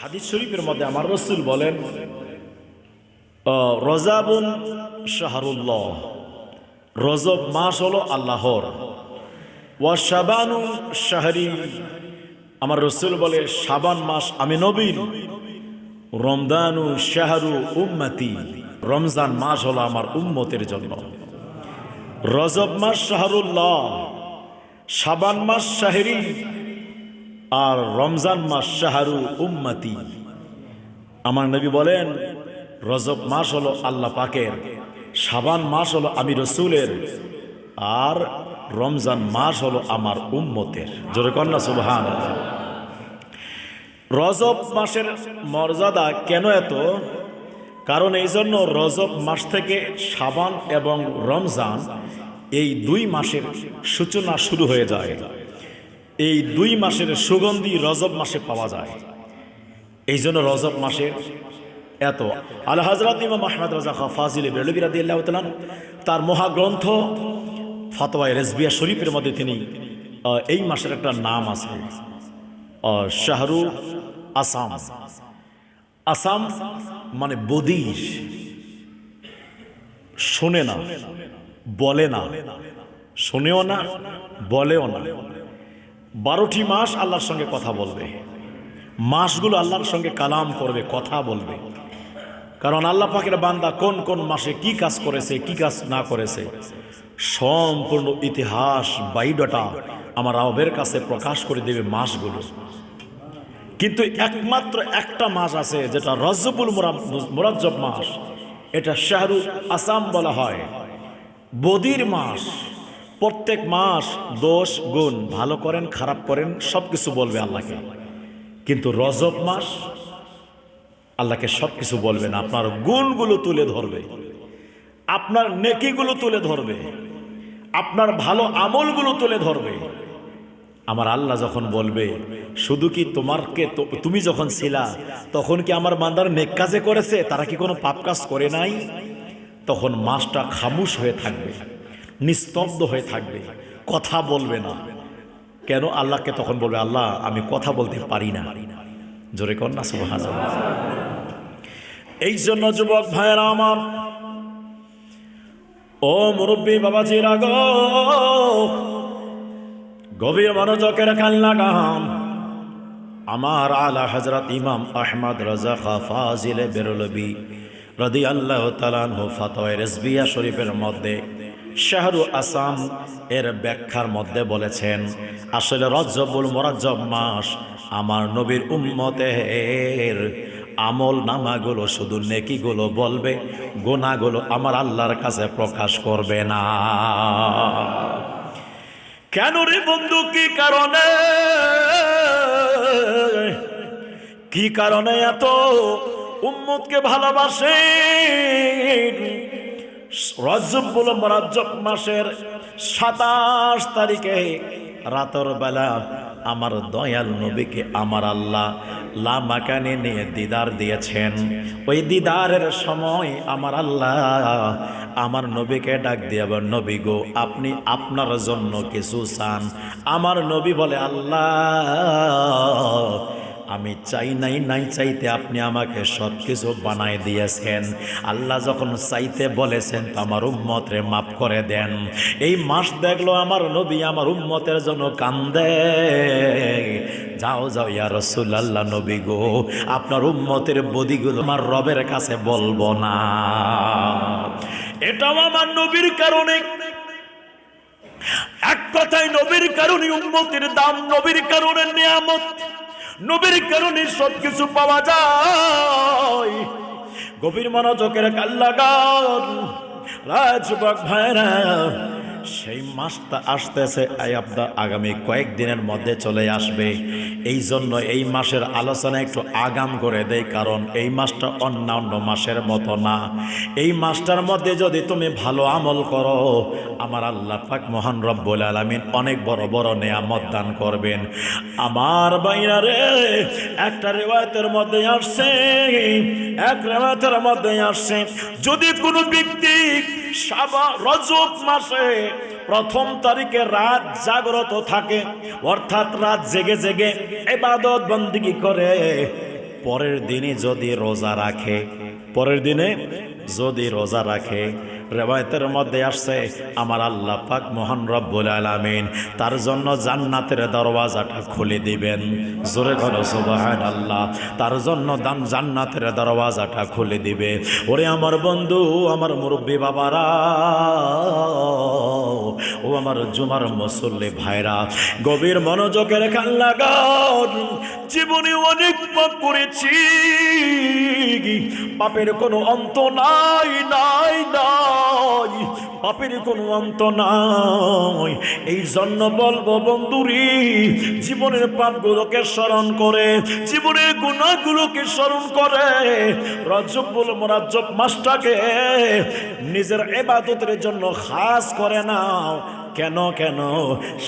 হাদিস শরীফের মধ্যে আমার রসুল বলেন রজাবুন শাহরুল্লাহ, রজব মাস হলো আল্লাহর। ওয়া শাবানু শাহরি, আমার রসুল বলে, শাবান মাস আমি নবীন রমদানু শাহরু উম্মতি, রমজান মাস হলো আমার উম্মতের জন্য। রজব মাস শাহরুল্লাহ, শাবান মাস শাহরি আর রমজান মাস শাহরু উম্মতি। আমার নবী বলেন, রজব মাস হলো আল্লাহ পাকের সাবান মাস হলো আমি রসুলের, আর রমজান মাস হলো আমার উম্মতের। জোরে কন্যা সুবহান রজব মাসের মর্যাদা কেন এত? কারণ এই জন্য রজব মাস থেকে সাবান এবং রমজান এই দুই মাসের সূচনা শুরু হয়ে যায়। এই দুই মাসের সুগন্ধি রজব মাসে পাওয়া যায়। এই জন্য রজব মাসের এত। আল হাজরাত ইমাম আহমদ রাজা ফাজিল বেলবি তার মহাগ্রন্থ ফাতোয়ায় রেজবিয়া শরীফের মধ্যে তিনি এই মাসের একটা নাম আছে। শাহরু আসাম। আসাম মানে বদির। শোনে না, বলে না। শোনেও না, বলেও না। বারোটি মাস আল্লাহর সঙ্গে কথা বলবে। মাসগুলো আল্লাহর সঙ্গে কালাম করবে, কথা বলবে। কারণ আল্লাহ পাকের বান্দা কোন কোন মাসে কি কাজ করেছে, কি কাজ না করেছে, সম্পূর্ণ ইতিহাস বাইডটা আমার রবের কাছে প্রকাশ করে দেবে মাসগুলো। কিন্তু একমাত্র একটা মাস আছে, যেটা রজবুল মুরাজ্জব মাস। এটা শাহরু আসাম বলা হয়। বদির মাস। প্রত্যেক মাস দোষ গুণ ভালো করেন, খারাপ করেন সব কিছু বলবে আল্লাহকে। কিন্তু রজব মাস আল্লাহকে সব কিছু বলবে না, আপনার গুণগুলো তুলে ধরবে, আপনার নেকিগুলো তুলে ধরবে, আপনার ভালো আমলগুলো তুলে ধরবে। আমার আল্লাহ যখন বলবে, শুধু কি তোমারকে তুমি যখন ছিলা, তখন কি আমার বান্দার নেক কাজে করেছে? তারা কি কোনো পাপ কাজ করে নাই? তখন মাসটা খামুশ হয়ে থাকবে। নিস্তব্ধ হয়ে থাকবে। কথা বলবে না। কেন? আল্লাহকে তখন বলবে, আল্লাহ, আমি কথা বলতে পারি না। জোরে কর না এই জন্য যুবক ভাইয়েরা আমার, ও মুরব্বী বাবাজির আগ, গভীর মনোযোগের কান লাগাম আমার আলা হজরত ইমাম আহমদ রাজা খা ফাজিলে বেরলবি রদি আল্লাহ তালানহু ফাতোয় রেসবিয়া শরীফের মধ্যে শাহরু আসাম এর ব্যাখ্যার মধ্যে বলেছেন, আসলে রজবুল মোরাজ্জব মাস আমার নবীর উম্মতের আমল নামাগুলো শুধু নেকিগুলো বলবে গোনাগুলো আমার আল্লাহর কাছে প্রকাশ করবে না। কেন রে বন্ধু, কি কারণে? কি কারণে এত উম্মতকে ভালোবাসে রজবুল মরাজ্জব মাসের সাতাশ তারিখে রাতের বেলা আমার দয়াল নবীকে আমার আল্লাহ লামাকানে নিয়ে দিদার দিয়েছেন। ওই দিদারের সময় আমার আল্লাহ আমার নবীকে ডাক দিয়ে আবার নবী গো, আপনি আপনার জন্য কিছু চান। আমার নবী বলে, আল্লাহ আমি চাই নাই নাই চাইতে আপনি আমাকে সব কিছু বানাই দিয়েছেন। আল্লাহ যখন চাইতে বলেছেন, তো আমার উম্মতরে মাফ করে দেন। এই মাস দেখল আমার নবী আমার উম্মতের জন্য কান্দে। যাও যাও, ইয়া রসুল আল্লাহ নবী গো, আপনার উম্মতের বদিগুলো আমার রবের কাছে বলব না। এটাও আমার নবীর কারণে। এক কথায় নবীর কারণে, উম্মতের দাম নবীর কারণে নিয়ামত। নবীর কারণে সব কিছু পাওয়া যায়। গভীর মনোযোগের কাল্লাগান রাজবাগ ভাইরা সেই মাসটা আসতেছে আপনার আগামী কয়েকদিনের মধ্যে চলে আসবে। এই জন্য এই মাসের আলোচনা একটু আগাম করে দেয় কারণ এই মাসটা অন্যান্য মাসের মতো না। এই মাসটার মধ্যে যদি তুমি ভালো আমল করো, আমার আল্লাহ পাক মহান রব্বুল আলমিন অনেক বড় বড় নেয়ামত দান করবেন। আমার বাইরা একটা রেওয়ায়তের মধ্যে আসছে, এক রেওয়ায়তের মধ্যে আসছে। যদি কোনো ব্যক্তি রজব মাসে প্রথম তারিখে রাত জাগ্রত থাকে। অর্থাৎ রাত জেগে জেগে এবাদত বন্দিগি করে। পরের দিনে যদি রোজা রাখে, পরের দিনে যদি রোজা রাখে রেবায়তের মধ্যে আসছে, আমার আল্লাহ পাক মহান রব্বুল আলামিন, তার জন্য জান্নাতের দরওয়াজাটা খুলে দিবেন। জোরে করো সুবহান আল্লাহ তার জন্য দান জান্নাতের দরওয়াজাটা খুলে দিবে। ওরে আমার বন্ধু, আমার মুরব্বী বাবারা, ও আমার জুমার মুসল্লি ভাইরা, গভীর মনোযোগের কান লাগাও জীবনে অনেক পাপ করেছি, পাপের কোনো অন্ত নাই নাই নাই। পাপের কোনো অন্ত নাই। এই জন্য বলব বন্ধুরি, জীবনের পাপগুলোকে স্মরণ করে, জীবনের গুণাগুলোকে স্মরণ করে, রজবুল মোরাজ্জব মাসটাকে নিজের এবাদতের জন্য খাস করে নাও। কেন কেন?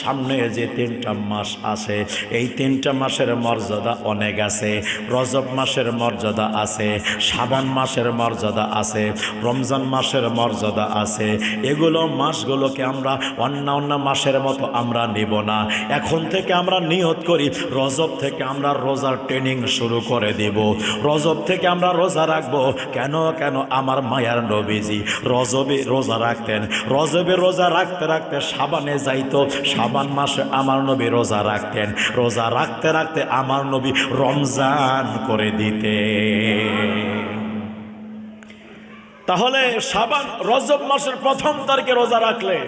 সামনে যে তিনটা মাস আছে, এই তিনটা মাসের মর্যাদা অনেক আছে। রজব মাসের মর্যাদা আছে সাবান মাসের মর্যাদা আছে, রমজান মাসের মর্যাদা আছে। এগুলো মাসগুলোকে আমরা অন্য অন্য মাসের মতো আমরা নিব না। এখন থেকে আমরা নিয়ত করি, রজব থেকে আমরা রোজার ট্রেনিং শুরু করে দিব। রজব থেকে আমরা রোজা রাখব, কেন কেন? আমার মায়ার নবীজি রজবে রোজা রাখতেন। রজবে রোজা রাখতে রাখতে সাবানে যাইতো, সাবান মাসে আমার নবী রোজা রাখতেন। রোজা রাখতে রাখতে আমার নবী রমজান করে দিতে তাহলে সাবান রজব মাসের প্রথম তারিখে রোজা রাখলে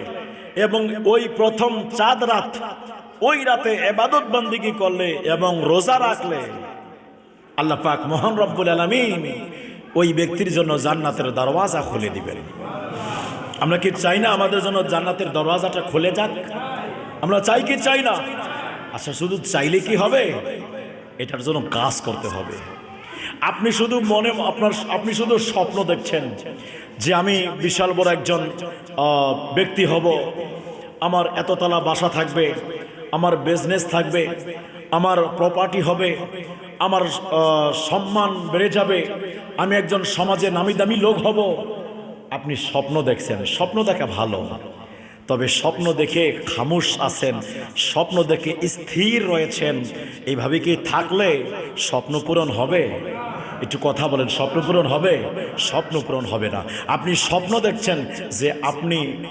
এবং ওই প্রথম চাঁদ রাত, ওই রাতে এবাদত বন্দিগি করলে এবং রোজা রাখলে আল্লাহ পাক মোহন রব্বুল আলমিন ওই ব্যক্তির জন্য জান্নাতের দরওয়াজা খুলে দিবেন। আমরা কি চাই না আমাদের জন্য জান্নাতের দরওয়াজাটা খুলে যাক? আমরা চাই কি চাই না? আচ্ছা শুধু চাইলে কি হবে? এটার জন্য কাজ করতে হবে। আপনি শুধু মনে, আপনার, আপনি শুধু স্বপ্ন দেখছেন যে আমি বিশাল বড় একজন ব্যক্তি হব। আমার এততলা বাসা থাকবে, আমার বিজনেস থাকবে, আমার প্রপার্টি হবে, আমার সম্মান বেড়ে যাবে, আমি একজন সমাজে নামি দামি লোক হব। আপনি স্বপ্ন দেখছেন। স্বপ্ন দেখা ভালো। তবে স্বপ্ন দেখে খামুশ আছেন। স্বপ্ন দেখে স্থির রয়েছেন। এইভাবে কি থাকলে স্বপ্ন পূরণ হবে? একটু কথা বলেন, স্বপ্ন পূরণ হবে? স্বপ্ন পূরণ হবে না। আপনি স্বপ্ন দেখছেন যে আপনি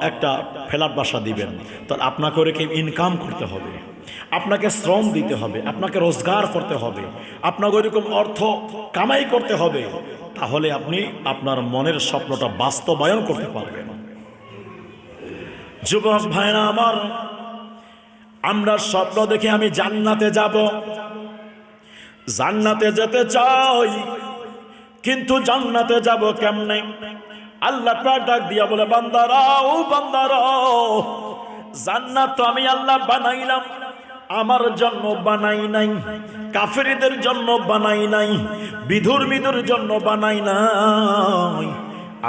একটা ফ্ল্যাট বাসা দিবেন। তো আপনাকে ওরকম ইনকাম করতে হবে? আপনাকে শ্রম দিতে হবে। আপনাকে রোজগার করতে হবে। আপনাকে ওইরকম অর্থ কামাই করতে হবে। তাহলে আপনি আপনার মনের স্বপ্নটা বাস্তবায়ন করতে পারবেন। যুবক ভাইরা আমার, আমরা স্বপ্ন দেখে আমি জান্নাতে যাব। জান্নাতে যেতে চাই, কিন্তু জান্নাতে যাব কেমনে? আল্লাহ ডাক দিয়া বলে, বান্দারা, ও বান্দারা, জান্নাত তো আমি আল্লাহ বানাইলাম। আমার জন্য বানাই নাই, কাফেরিদের জন্য বানাই নাই বিধুর বিধুর জন্য বানাই নাই।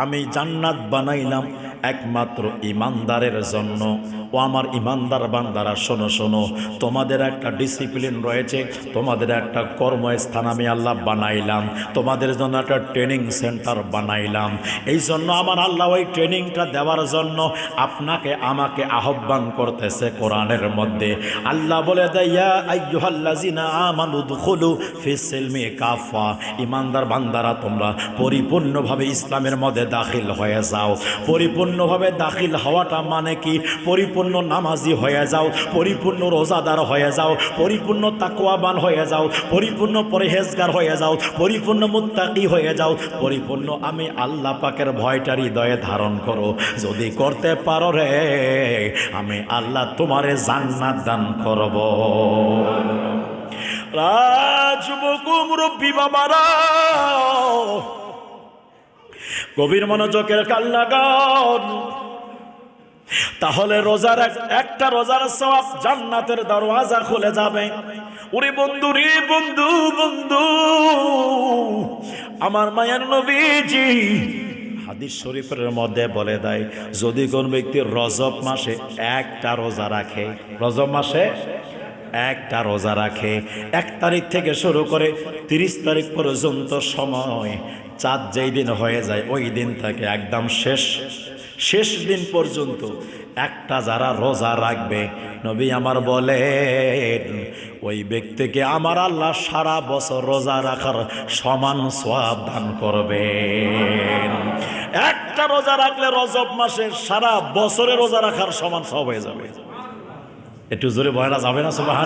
আমি জান্নাত বানাইলাম একমাত্র ইমানদারের জন্য। ও আমার ইমানদার বান্দারা, শোনো শোনো, তোমাদের একটা ডিসিপ্লিন রয়েছে, তোমাদের একটা কর্মস্থান আমি আল্লাহ বানাইলাম, তোমাদের জন্য একটা ট্রেনিং সেন্টার বানাইলাম। এই জন্য আমার আল্লাহ ওই ট্রেনিংটা দেওয়ার জন্য আপনাকে, আমাকে আহ্বান করতেছে কোরআনের মধ্যে। আল্লাহ বলে কাফা। ইমানদার বান্দারা, তোমরা পরিপূর্ণভাবে ইসলামের মধ্যে দাখিল হয়ে যাও পরিপূর্ণভাবে দাখিল হওয়াটা মানে কি? পরিপূর্ণ নামাজি হয়ে যাও, পরিপূর্ণ রোজাদার হয়ে যাও, পরিপূর্ণ তাকুয়াবান হয়ে যাও, পরিপূর্ণ পরহেজগার হয়ে যাও, পরিপূর্ণ মুত্তাকি হয়ে যাও, পরিপূর্ণ আমি আল্লাহ পাকের ভয়টা হৃদয়ে ধারণ করো। যদি করতে পারো রে, আমি আল্লাহ তোমারে জান্নাত দান করব। রাজবক মুরব্বী বাবারা। গভীর মনোযোগের কাল্লাগন তাহলে রোজার একটা রোজার সওয়াব জান্নাতের দরওয়াজা খুলে যাবে। ওরে বন্ধু রে বন্ধু বন্ধু, আমার মায়ের নবীজি হাদিস শরীফের মধ্যে বলে দেয়, যদি কোন ব্যক্তি রজব মাসে একটা রোজা রাখে, রজব মাসে একটা রোজা রাখে, এক তারিখ থেকে শুরু করে তিরিশ তারিখ পর্যন্ত সময় চাঁদ যেই দিন হয়ে যায় ওই দিন থেকে একদম শেষ। শেষ দিন পর্যন্ত একটা যারা রোজা রাখবে, নবী আমার বলেন, ওই ব্যক্তিকে আমার আল্লাহ সারা বছর রোজা রাখার সমান সোয়াব দান করবেন। একটা রোজা রাখলে রজব মাসে সারা বছরে রোজা রাখার সমান সব হয়ে যাবে। একটু জোরে বয়না যাবে না সুবাহ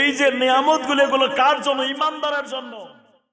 এই যে নিয়ামতগুলো, এগুলো কার জন্য? ইমানদারের জন্য।